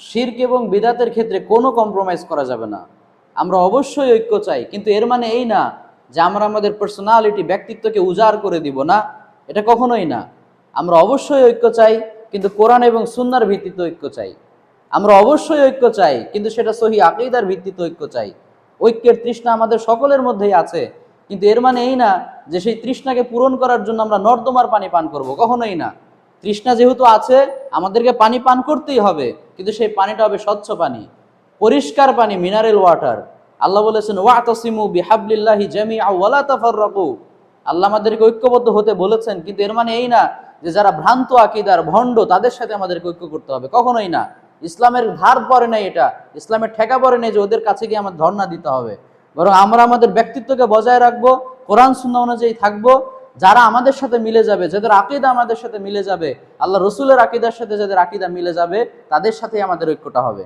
শির্ক এবং বিদাতের ক্ষেত্রে কোনো কম্প্রোমাইজ করা যাবে না। আমরা অবশ্যই ঐক্য চাই, কিন্তু এর মানে এই না যে আমরা আমাদের পার্সোনালিটি ব্যক্তিত্বকে উজাড় করে দিব না, এটা কখনোই না। আমরা অবশ্যই ঐক্য চাই, কিন্তু কোরআন এবং সুন্নার ভিত্তিতে ঐক্য চাই। আমরা অবশ্যই ঐক্য চাই, কিন্তু সেটা সহি আকিদার ভিত্তিতে ঐক্য চাই। ঐক্যের তৃষ্ণা আমাদের সকলের মধ্যেই আছে, কিন্তু এর মানে এই না যে সেই তৃষ্ণাকে পূরণ করার জন্য আমরা নর্দমার পানি পান করব, কখনোই না। তৃষ্ণা যেহেতু আছে, আমাদেরকে পানি পান করতেই হবে, কিন্তু সেই পানিটা হবে স্বচ্ছ পানি, পরিষ্কার পানি মিনারেল ওয়াটার আল্লাহ বলেছেন, ওয়াতসিমু বিহাবলিল্লাহি জামিআ ওয়ালা তাফাররাকু। আল্লাহ আমাদেরকে ঐক্যবদ্ধ হতে বলেছেন, কিন্তু এর মানে এই না যে যারা ভ্রান্ত আকিদার ভণ্ড, তাদের সাথে আমাদেরকে ঐক্য করতে হবে। কখনোই না। ইসলামের ধার পরে নেই এটা। ইসলামের ঠেকা পরে নেই যে ওদের কাছে গিয়ে আমার ধর্ণা দিতে হবে। বরং আমরা আমাদের ব্যক্তিত্বকে বজায় রাখব, কোরআন সুন্না অনুযায়ী থাকব যারা আমাদের সাথে মিলে যাবে, যাদের আকিদা আমাদের সাথে মিলে যাবে, আল্লাহ রসুলের আকিদার সাথে যাদের আকিদা মিলে যাবে, তাদের সাথেই আমাদের ঐক্যটা হবে।